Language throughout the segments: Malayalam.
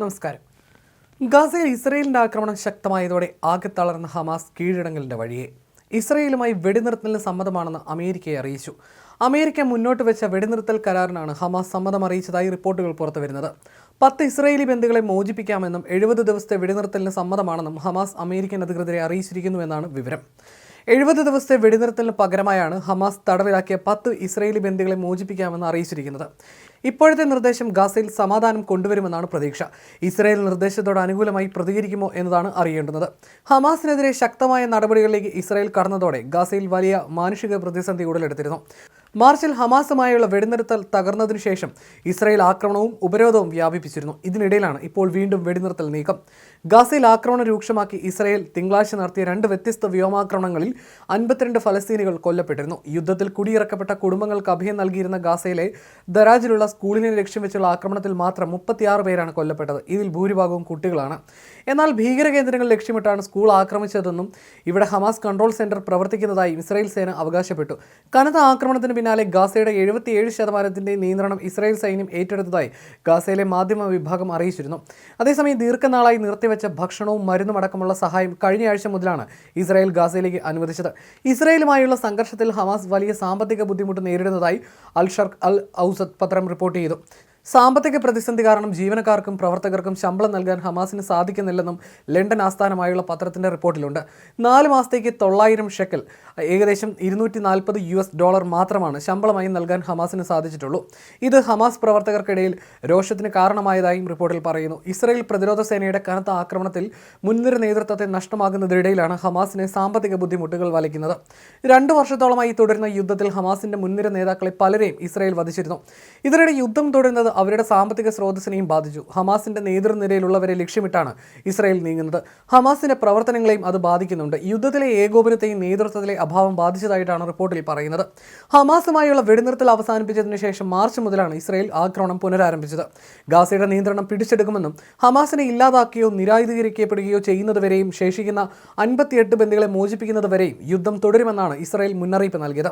നമസ്കാരം. ഗാസയിൽ ഇസ്രയേലിന്റെ ആക്രമണം ശക്തമായതോടെ ആകെ തളർന്ന ഹമാസ് കീഴടങ്ങലിന്റെ വഴിയെ. ഇസ്രയേലുമായി വെടിനിർത്തലിന് സമ്മതമാണെന്ന് അമേരിക്കയെ അറിയിച്ചു. അമേരിക്ക മുന്നോട്ട് വെച്ച വെടിനിർത്തൽ കരാറിനാണ് ഹമാസ് സമ്മതം അറിയിച്ചതായി റിപ്പോർട്ടുകൾ പുറത്തുവരുന്നത് പത്ത് ഇസ്രയേലി ബന്ധുക്കളെ മോചിപ്പിക്കാമെന്നും എഴുപത് ദിവസത്തെ വെടിനിർത്തലിന് സമ്മതമാണെന്നും ഹമാസ് അമേരിക്കൻ അധികൃതരെ അറിയിച്ചിരിക്കുന്നുവെന്നാണ് വിവരം. എഴുപത് ദിവസത്തെ വെടിനിർത്തലിന് പകരമായാണ് ഹമാസ് തടവിലാക്കിയ പത്ത് ഇസ്രയേലി ബന്ദികളെ മോചിപ്പിക്കാമെന്ന് അറിയിച്ചിരിക്കുന്നത്. ഇപ്പോഴത്തെ നിർദ്ദേശം ഗാസയിൽ സമാധാനം കൊണ്ടുവരുമെന്നാണ് പ്രതീക്ഷ. ഇസ്രായേൽ നിർദ്ദേശത്തോട് അനുകൂലമായി പ്രതികരിക്കുമോ എന്നതാണ് അറിയേണ്ടുന്നത്. ഹമാസിനെതിരെ ശക്തമായ നടപടികളിലേക്ക് ഇസ്രായേൽ കടന്നതോടെ ഗാസയിൽ വലിയ മാനുഷിക പ്രതിസന്ധി ഉടലെടുത്തിരുന്നു. മാർച്ചിൽ ഹമാസുമായുള്ള വെടിനിർത്തൽ തകർന്നതിനു ശേഷം ഇസ്രായേൽ ആക്രമണവും ഉപരോധവും വ്യാപിപ്പിച്ചിരുന്നു. ഇതിനിടയിലാണ് ഇപ്പോൾ വീണ്ടും വെടിനിർത്തൽ നീക്കം. ഗാസയിൽ ആക്രമണം രൂക്ഷമാക്കി ഇസ്രായേൽ തിങ്കളാഴ്ച നടത്തിയ രണ്ട് വ്യത്യസ്ത വ്യോമാക്രമണങ്ങളിൽ അൻപത്തിരണ്ട് ഫലസ്തീനികൾ കൊല്ലപ്പെട്ടിരുന്നു. യുദ്ധത്തിൽ കുടിയിറക്കപ്പെട്ട കുടുംബങ്ങൾക്ക് അഭയം നൽകിയിരുന്ന ഗാസയിലെ ദരാജിലുള്ള സ്കൂളിനെ ലക്ഷ്യം വെച്ചുള്ള ആക്രമണത്തിൽ മാത്രം മുപ്പത്തിയാറ് പേരാണ് കൊല്ലപ്പെട്ടത്. ഇതിൽ ഭൂരിഭാഗവും കുട്ടികളാണ്. എന്നാൽ ഭീകര കേന്ദ്രങ്ങൾ ലക്ഷ്യമിട്ടാണ് സ്കൂൾ ആക്രമിച്ചതെന്നും ഇവിടെ ഹമാസ് കൺട്രോൾ സെന്റർ പ്രവർത്തിക്കുന്നതായി ഇസ്രായേൽ സേന അവകാശപ്പെട്ടു. കനത്ത ആക്രമണത്തിന് പിന്നാലെ ഗാസയുടെ എഴുപത്തിയേഴ് ശതമാനത്തിന്റെ നിയന്ത്രണം ഇസ്രായേൽ സൈന്യം ഏറ്റെടുത്തതായി ഗാസയിലെ മാധ്യമ വിഭാഗം അറിയിച്ചിരുന്നു. അതേസമയം ദീർഘനാളായി നിർത്തിവെച്ച ഭക്ഷണവും മരുന്നും അടക്കമുള്ള സഹായം കഴിഞ്ഞ ആഴ്ച മുതലാണ് ഇസ്രായേൽ ഗാസയിലേക്ക് അനുവദിച്ചത്. ഇസ്രായേലുമായുള്ള സംഘർഷത്തിൽ ഹമാസ് വലിയ സാമ്പത്തിക ബുദ്ധിമുട്ട് നേരിടുന്നതായി അൽ അൽ ഔസദ് പത്രം റിപ്പോർട്ട് ചെയ്തു. സാമ്പത്തിക പ്രതിസന്ധി കാരണം ജീവനക്കാർക്കും പ്രവർത്തകർക്കും ശമ്പളം നൽകാൻ ഹമാസിന് സാധിക്കുന്നില്ലെന്നും ലണ്ടൻ ആസ്ഥാനമായുള്ള പത്രത്തിന്റെ റിപ്പോർട്ടിലുണ്ട്. നാല് മാസത്തേക്ക് തൊള്ളായിരം ഷെക്കൽ ഏകദേശം ഇരുന്നൂറ്റി നാൽപ്പത് യു എസ് ഡോളർ മാത്രമാണ് ശമ്പളമായി നൽകാൻ ഹമാസിന് സാധിച്ചിട്ടുള്ളൂ. ഇത് ഹമാസ് പ്രവർത്തകർക്കിടയിൽ രോഷത്തിന് കാരണമായതായും റിപ്പോർട്ടിൽ പറയുന്നു. ഇസ്രയേൽ പ്രതിരോധ സേനയുടെ കനത്ത ആക്രമണത്തിൽ മുൻനിര നേതൃത്വത്തെ നഷ്ടമാകുന്നതിനിടയിലാണ് ഹമാസിനെ സാമ്പത്തിക ബുദ്ധിമുട്ടുകൾ വലയ്ക്കുന്നത്. രണ്ടു വർഷത്തോളമായി തുടരുന്ന യുദ്ധത്തിൽ ഹമാസിന്റെ മുൻനിര നേതാക്കളെ പലരെയും ഇസ്രയേൽ വധിച്ചിരുന്നു. ഇതിനിടെ യുദ്ധം തുടരുന്നത് അവരുടെ സാമ്പത്തിക സ്രോതസ്സിനെയും ബാധിച്ചു. ഹമാസിന്റെ നേതൃനിരയിലുള്ളവരെ ലക്ഷ്യമിട്ടാണ് ഇസ്രായേൽ നീങ്ങുന്നത്. ഹമാസിന്റെ പ്രവർത്തനങ്ങളെയും അത് ബാധിക്കുന്നുണ്ട്. യുദ്ധത്തിലെ ഏകോപനത്തെയും നേതൃത്വത്തിലെ അഭാവം ബാധിച്ചതായിട്ടാണ് റിപ്പോർട്ടിൽ പറയുന്നത്. ഹമാസുമായുള്ള വെടിനിർത്തൽ അവസാനിപ്പിച്ചതിനു ശേഷം മാർച്ച് മുതലാണ് ഇസ്രായേൽ ആക്രമണം പുനരാരംഭിച്ചത്. ഗാസയുടെ നിയന്ത്രണം പിടിച്ചെടുക്കുമെന്നും ഹമാസിനെ ഇല്ലാതാക്കുകയോ നിരായുധീകരിക്കപ്പെടുകയോ ചെയ്യുന്നതുവരെയും ശേഷിക്കുന്ന അൻപത്തിയെട്ട് ബന്ദികളെ മോചിപ്പിക്കുന്നതുവരെയും യുദ്ധം തുടരുമെന്നാണ് ഇസ്രായേൽ മുന്നറിയിപ്പ് നൽകിയത്.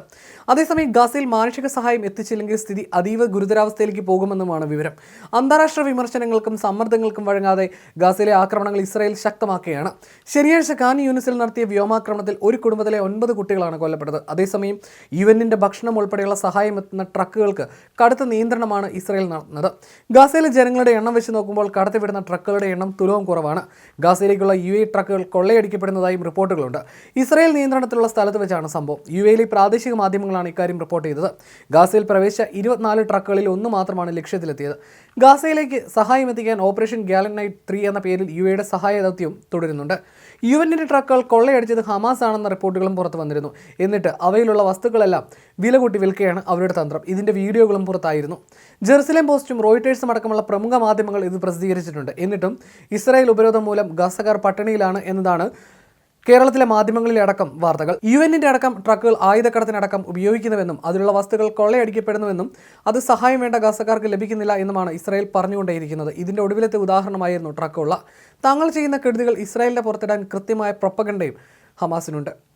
അതേസമയം ഗാസയിൽ മാനുഷിക സഹായം എത്തിച്ചില്ലെങ്കിൽ സ്ഥിതി അതീവ ഗുരുതരാവസ്ഥയിലേക്ക് പോകുമെന്നുമാണ് വിവരം. അന്താരാഷ്ട്ര വിമർശനങ്ങൾക്കും സമ്മർദ്ദങ്ങൾക്കും വഴങ്ങാതെ ഗാസയിലെ ആക്രമണങ്ങൾ ഇസ്രായേൽ ശക്തമാക്കുകയാണ്. ശനിയാഴ്ച ഖാൻ യൂണിസിൽ നടത്തിയ വ്യോമാക്രമണത്തിൽ ഒരു കുടുംബത്തിലെ ഒൻപത് കുട്ടികളാണ് കൊല്ലപ്പെട്ടത്. അതേസമയം യു എന്നിന്റെ ഭക്ഷണം ഉൾപ്പെടെയുള്ള സഹായം എത്തുന്ന ട്രക്കുകൾക്ക് കടുത്ത നിയന്ത്രണമാണ് ഇസ്രായേൽ നടത്തുന്നത്. ഗാസയിലെ ജനങ്ങളുടെ എണ്ണം വെച്ച് നോക്കുമ്പോൾ കടത്തിവിടുന്ന ട്രക്കുകളുടെ എണ്ണം തുലവും കുറവാണ്. ഗാസയിലേക്കുള്ള യു എ ട്രക്കുകൾ കൊള്ളയടിക്കപ്പെടുന്നതായും റിപ്പോർട്ടുകളുണ്ട്. ഇസ്രായേൽ നിയന്ത്രണത്തിലുള്ള സ്ഥലത്ത് വെച്ചാണ് സംഭവം. യു എയിലെ പ്രാദേശിക മാധ്യമങ്ങളാണ് ഇക്കാര്യം റിപ്പോർട്ട് ചെയ്തത്. ഗാസയിൽ പ്രവേശിച്ച ഇരുപത്തിനാല് ട്രക്കുകളിൽ ഒന്ന് മാത്രമാണ് ലക്ഷ്യത്തിലെത്തിയത് ഗാസയിലേക്ക് സഹായം എത്തിക്കാൻ ഓപ്പറേഷൻ ഗാലൻ നൈറ്റ് ത്രീ എന്ന പേരിൽ യു എയുടെ സഹായ ദൗത്യം തുടരുന്നുണ്ട്. യു എന്നിന്റെ ട്രക്കുകൾ കൊള്ളയടിച്ചത് ഹമാസ് ആണെന്ന റിപ്പോർട്ടുകളും പുറത്തു വന്നിരുന്നു. എന്നിട്ട് അവയിലുള്ള വസ്തുക്കളെല്ലാം വില കൂട്ടി വിൽക്കുകയാണ് അവരുടെ തന്ത്രം. ഇതിന്റെ വീഡിയോകളും പുറത്തായിരുന്നു. ജെറുസലേം പോസ്റ്റും റോയിട്ടേഴ്സും അടക്കമുള്ള പ്രമുഖ മാധ്യമങ്ങൾ ഇത് പ്രസിദ്ധീകരിച്ചിട്ടുണ്ട്. എന്നിട്ടും ഇസ്രായേൽ ഉപരോധം മൂലം ഗാസക്കാർ പട്ടിണിയിലാണ് എന്നതാണ് കേരളത്തിലെ മാധ്യമങ്ങളിലടക്കം വാർത്തകൾ. യു എന്നിന്റെ അടക്കം ട്രക്കുകൾ ആയുധക്കടത്തിനടക്കം ഉപയോഗിക്കുന്നുവെന്നും അതിലുള്ള വസ്തുക്കൾ കൊള്ളയടിക്കപ്പെടുന്നുവെന്നും അത് സഹായം വേണ്ട ഗാസക്കാർക്ക് ലഭിക്കുന്നില്ല എന്നുമാണ് ഇസ്രായേൽ പറഞ്ഞുകൊണ്ടേയിരിക്കുന്നത്. ഇതിന്റെ ഒടുവിലത്തെ ഉദാഹരണമായിരുന്നു ട്രക്കുള്ള. താങ്കൾ ചെയ്യുന്ന കെടുതികൾ ഇസ്രായേലിന്റെ പുറത്തിടാൻ കൃത്യമായ പ്രൊപ്പഗണ്ടയും ഹമാസിനുണ്ട്.